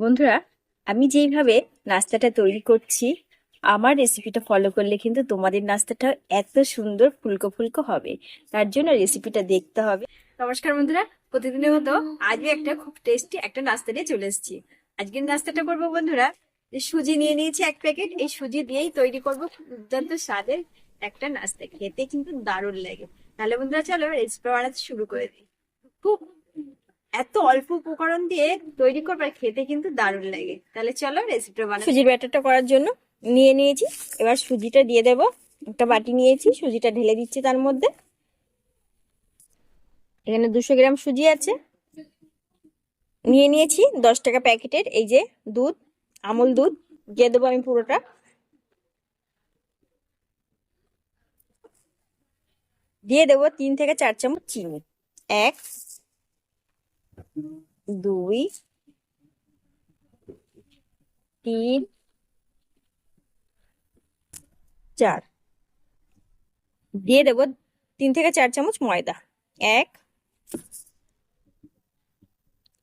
বন্ধুরা, আমি যেইভাবে নাস্তাটা তৈরি করছি, আমার রেসিপিটা ফলো করলে কিন্তু তোমাদের নাস্তাটা এত সুন্দর ফুলকো ফুলকো হবে। তার জন্য রেসিপিটা দেখতে হবে। নমস্কার বন্ধুরা, প্রতিদিনের মতো আজও একটা খুব টেস্টি একটা নাস্তা নিয়ে চলে এসেছি। আজকের নাস্তাটা করব বন্ধুরা সুজি নিয়ে নিয়েছি এক প্যাকেট। এই সুজি দিয়েই তৈরি করব দুর্দান্ত স্বাদের একটা নাস্তা। খেতে কিন্তু দারুণ লাগে। তাহলে বন্ধুরা, চলো রেসিপি বানাতে শুরু করে দিই। খুব এত অল্প উপকরণ দিয়ে তৈরি করবে খেতে কিন্তু দারুণ লাগে। তাহলে চলো রেসিপিটা বানাই। সুজির ব্যাটারটা করার জন্য নিয়ে নিয়েছি। এবার সুজিটা দিয়ে দেব। একটা বাটি নিয়েছি, সুজিটা ঢেলে দিচ্ছি তার মধ্যে। এখানে দুশো গ্রাম সুজি আছে। নিয়ে নিয়েছি দশ টাকা প্যাকেটের, এই যে দুধ, আমুল দুধ। দিয়ে দেবো আমি পুরোটা। দিয়ে দেবো তিন থেকে চার চামচ চিনি। এক দুই, তিন, চার। দিয়ে দেবো তিন থেকে চার চামচ ময়দা। এক,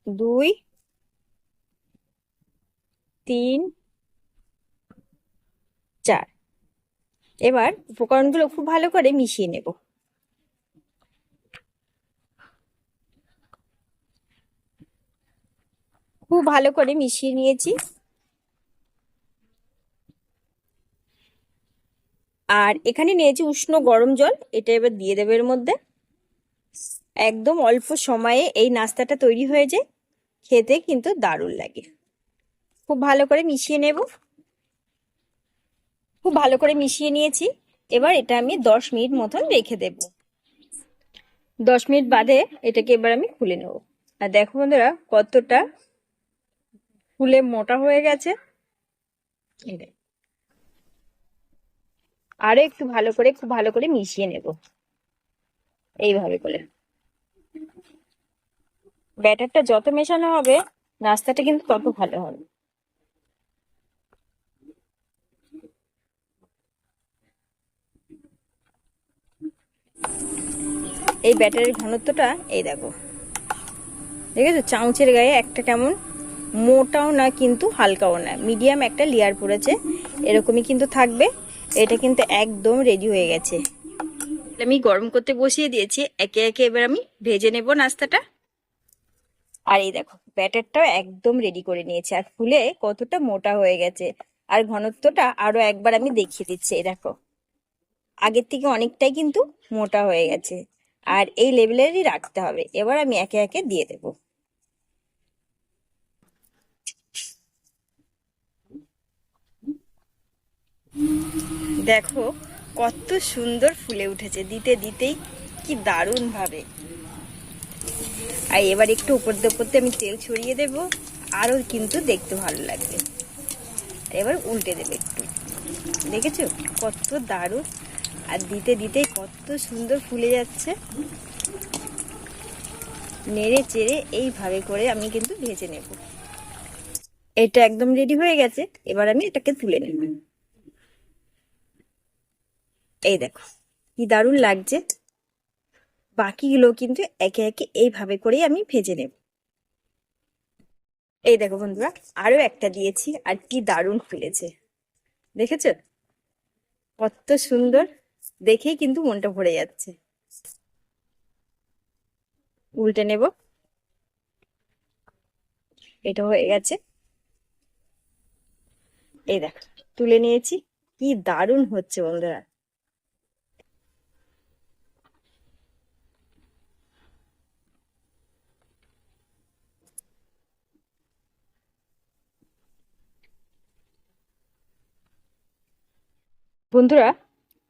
দুই, তিন, চার। এবার উপকরণগুলো খুব ভালো করে মিশিয়ে নেব। খুব ভালো করে মিশিয়ে নিয়েছি। আর এখানে নিয়েছি উষ্ণ গরম জল, এটা এবার দিয়ে দেবে এর মধ্যে। একদম অল্প সময়ে এই নাস্তাটা তৈরি হয়ে যায়, খেতে কিন্তু দারুণ লাগে। খুব ভালো করে মিশিয়ে নেব। খুব ভালো করে মিশিয়ে নিয়েছি, এবার এটা আমি দশ মিনিট মতন রেখে দেব। দশ মিনিট বাদে এটাকে এবার আমি খুলে নেব। আর দেখো বন্ধুরা, কতটা ফুলে মোটা হয়ে গেছে। আরও একটু ভালো করে, খুব ভালো করে মিশিয়ে নেব। এইভাবে করে। ব্যাটারটা যত মেশানো হবে নাস্তাটা কিন্তু তত ভালো হবে। এই ব্যাটারের ঘনত্বটা, এই দেখো। দেখেছ? চামচের গায়ে একটা কেমন মোটাও না, কিন্তু হালকাও না। মিডিয়াম একটা লেয়ার পড়েছে। এরকমই কিন্তু থাকবে। এটা কিন্তু একদম রেডি হয়ে গেছে। আমি গরম করতে বসিয়ে দিয়েছি। একে একে এবার আমি ভেজে নেব নাস্তাটা। আর এই দেখো, ব্যাটারটাও একদম রেডি করে নিয়েছি। আর ফুলে কতটা মোটা হয়ে গেছে। আর ঘনত্বটা আরও একবার আমি দেখিয়ে দিচ্ছি, এই দেখো। আগের থেকে অনেকটাই কিন্তু মোটা হয়ে গেছে। আর এই লেভেলেরই রাখতে হবে। এবার আমি একে একে দিয়ে দেবো। দেখো, কত সুন্দর ফুলে উঠেছে। দিতে দিতেই কি দারুণ ভাবে। আর এবার একটু উপর উপরতে আমি তেল ছড়িয়ে দেব, আরও কিন্তু দেখতে ভালো লাগবে। এবার উল্টে দেবে একটু। দেখেছ? কত দারুণ। আর দিতে দিতেই কত সুন্দর ফুলে যাচ্ছে। নেড়ে চেড়ে এইভাবে করে আমি কিন্তু ভেজে নেব। এটা একদম রেডি হয়ে গেছে। এবার আমি এটাকে তুলে নেব। এই দেখো, কি দারুণ লাগছে। বাকিগুলো কিন্তু একে একে এইভাবে করেই আমি ভেজে নেব। এই দেখো বন্ধুরা, আরও একটা দিয়েছি আর কি দারুণ ফুলেছে। দেখেছ? কত সুন্দর, দেখেই কিন্তু মনটা ভরে যাচ্ছে। উল্টে নেব। এটা হয়ে গেছে। এই দেখো, তুলে নিয়েছি। কি দারুণ হচ্ছে বন্ধুরা। বন্ধুরা,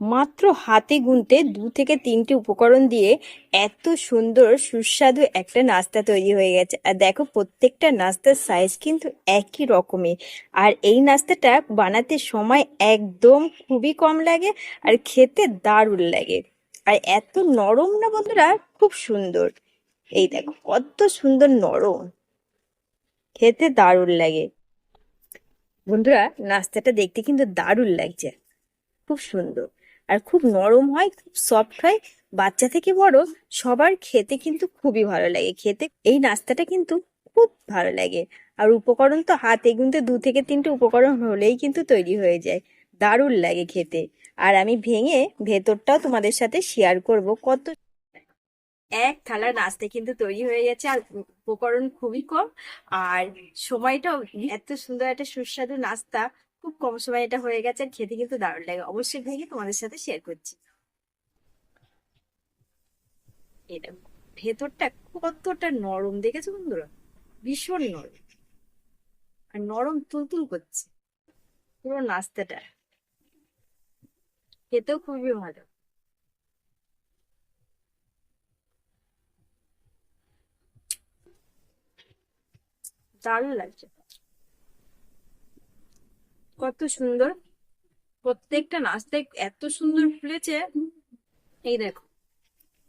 মাত্র হাতে গুনতে দু থেকে তিনটে উপকরণ দিয়ে এত সুন্দর, সুস্বাদু একটা নাস্তা তৈরি হয়ে গেছে। আর দেখো, প্রত্যেকটা নাস্তার সাইজ কিন্তু একই রকমের আর এই নাস্তাটা বানাতে সময় একদম খুবই কম লাগে আর খেতে দারুণ লাগে। আর এত নরম না বন্ধুরা, খুব সুন্দর। এই দেখো, কত সুন্দর নরম। খেতে দারুণ লাগে। বন্ধুরা, নাস্তাটা দেখতে কিন্তু দারুণ লাগছে। খুব সুন্দর। আর খুব নরম হয়, খুব সফট হয়। বাচ্চা থেকে বড় সবার খেতে কিন্তু খুবই ভালো লাগে। খেতে এই নাস্তাটা কিন্তু খুব ভালো লাগে। আর উপকরণ তো হাতে গুনতে দু থেকে তিনটে উপকরণ হলেই কিন্তু তৈরি হয়ে যায়। দারুণ লাগে খেতে। আর আমি ভেঙে ভেতরটাও তোমাদের সাথে শেয়ার করব। কত এক থালার নাস্তা কিন্তু তৈরি হয়ে গেছে। আর উপকরণ খুবই কম। আর সময়টাও এত সুন্দর, একটা সুস্বাদু নাস্তা। খুব কম সময় এটা হয়ে গেছে, আর খেতে কিন্তু দারুণ লাগে। অবশ্যই ভেঙে তোমাদের সাথে শেয়ার করছি। এটা ভেতরটা কতটা নরম দেখেছ বন্ধুরা? ভীষণ নরম। আর নরম তুলতুল করছে, পুরো নাস্তাটা। খেতেও খুবই ভালো। দারুণ লাগছে। কত সুন্দর। প্রত্যেকটা নাস্তায় এত সুন্দর ফুলেছে। এই দেখো,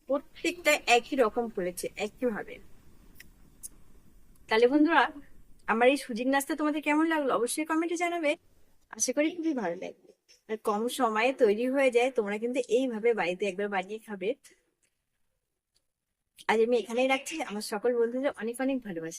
প্রত্যেকটা একই রকম ফুলেছে একই ভাবে তাহলে বন্ধুরা, আমার এই সুজির নাস্তা তোমাদের কেমন লাগল অবশ্যই কমেন্টে জানাবে। আশা করি খুবই ভালো লাগবে। আর কম সময়ে তৈরি হয়ে যায়, তোমরা কিন্তু এইভাবে বাড়িতে একবার বানিয়ে খাবে। আজ আমি এখানেই রাখছি। আমার সকল বন্ধুদের অনেক অনেক ভালোবাসা।